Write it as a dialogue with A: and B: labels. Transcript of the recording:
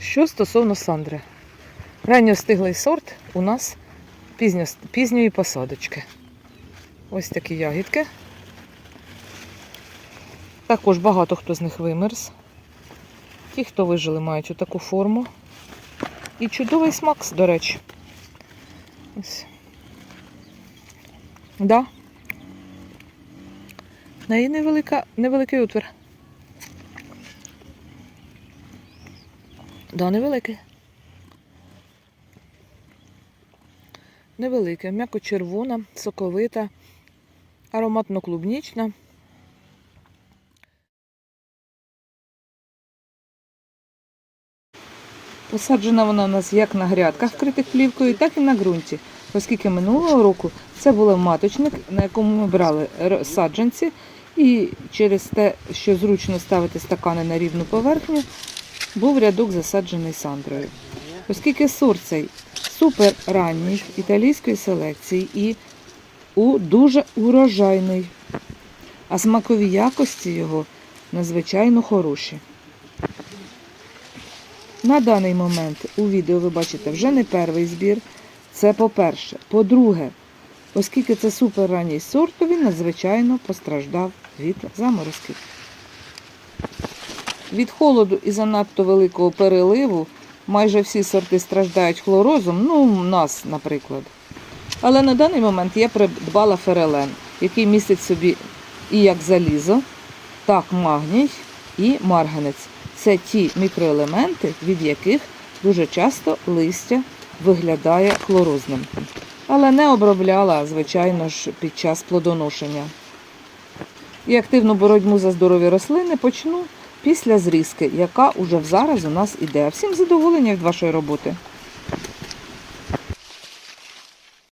A: Що стосовно сандри. Ранньостиглий сорт у нас пізньо, пізньої посадочки. Ось такі ягідки. Також багато хто з них вимерз. Ті, хто вижили, мають отаку форму. І чудовий смак, до речі. Ось. Да. В неї невелика, невеликий отвір. Да, невеликий. Невелике, м'яко червона, соковита, ароматно-клубнічна. Посаджена вона у нас як на грядках, вкритих плівкою, так і на ґрунті. Оскільки минулого року це був маточник, на якому ми брали саджанці, і через те, що зручно ставити стакани на рівну поверхню, був рядок засаджений сандрою. Оскільки сорт цей супер ранній італійської селекції і у дуже урожайний, а смакові якості його надзвичайно хороші. На даний момент у відео ви бачите вже не перший збір. Це по-перше. По-друге, оскільки це супер ранній сорт, то він надзвичайно постраждав від заморозків. Від холоду і занадто великого переливу майже всі сорти страждають хлорозом, ну, у нас, наприклад. Але на даний момент я придбала ферелен, який містить собі і як залізо, так магній і марганець. Це ті мікроелементи, від яких дуже часто листя виглядає хлорозним. Але не обробляла, звичайно ж, під час плодоношення. І активну боротьбу за здорові рослини почну після зрізки, яка уже зараз у нас іде. Всім задоволення від вашої роботи.